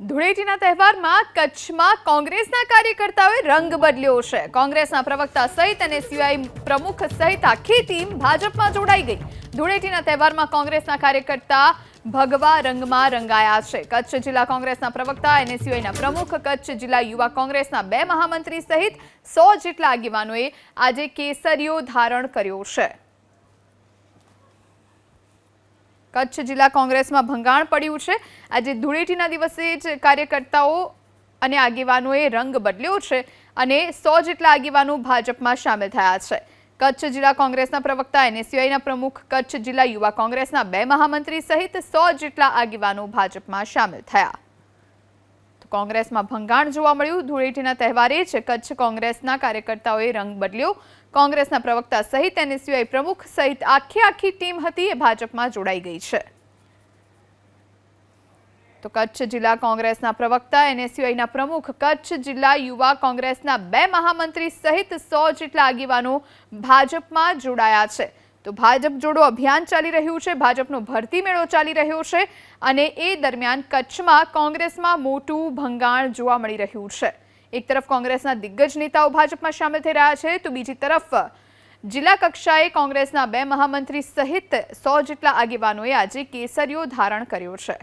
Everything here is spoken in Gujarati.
ધૂળેટીના તહેવારમાં કચ્છમાં કોંગ્રેસના કાર્યકર્તાઓએ રંગ બદલ્યો છે. કોંગ્રેસના પ્રવક્તા સહિત અને સીઆઈ પ્રમુખ સહિત આખી ટીમ ભાજપમાં જોડાઈ ગઈ. ધૂળેટીના તહેવારમાં કોંગ્રેસના કાર્યકર્તા ભગવા રંગમાં રંગાયા છે. કચ્છ જિલ્લા કોંગ્રેસના પ્રવક્તા અને સીઆઈના પ્રમુખ, કચ્છ જિલ્લા યુવા કોંગ્રેસના બે મહામંત્રી સહિત સો જેટલા આગેવાનોએ આજે કેસરીઓ ધારણ કર્યો છે. કચ્છ જિલ્લા કોંગ્રેસમાં ભંગાણ પડ્યું છે. આજે ધૂળેટીના દિવસે જ કાર્યકર્તાઓ અને આગેવાનોએ રંગ બદલ્યો છે અને સો જેટલા આગેવાનો ભાજપમાં સામેલ થયા છે. કચ્છ જિલ્લા કોંગ્રેસના પ્રવક્તા, એનએસયુઆઈના પ્રમુખ, કચ્છ જિલ્લા યુવા કોંગ્રેસના બે મહામંત્રી સહિત સો જેટલા આગેવાનો ભાજપમાં સામેલ થયા. કોંગ્રેસમાં ભંગાણ જોવા મળ્યું. ધૂળેટીના તહેવારે જ કચ્છ કોંગ્રેસના કાર્યકર્તાઓએ રંગ બદલ્યો. કોંગ્રેસના પ્રવક્તા સહિત સિવાય પ્રમુખ સહિત આખી આખી ટીમ હતી, એ ભાજપમાં જોડાઈ ગઈ છે. તો કચ્છ જિલ્લા કોંગ્રેસના પ્રવક્તા એનએસયુઆઈના પ્રમુખ, કચ્છ જિલ્લા યુવા કોંગ્રેસના બે મહામંત્રી સહિત સો જેટલા આગેવાનો ભાજપમાં જોડાયા છે. તો ભાજપ જોડો અભિયાન ચાલી રહ્યું છે, ભાજપનો ભરતી મેળો ચાલી રહ્યો છે અને એ દરમિયાન કચ્છમાં કોંગ્રેસમાં મોટું ભંગાણ જોવા મળી રહ્યું છે. એક તરફ કોંગ્રેસના દિગ્ગજ નેતાઓ ભાજપમાં સામેલ થઈ રહ્યા છે, તો બીજી તરફ જિલ્લા કક્ષાએ કોંગ્રેસના બે મહામંત્રી સહિત સો જેટલા આગેવાનોએ આજે કેસરીઓ ધારણ કર્યો છે.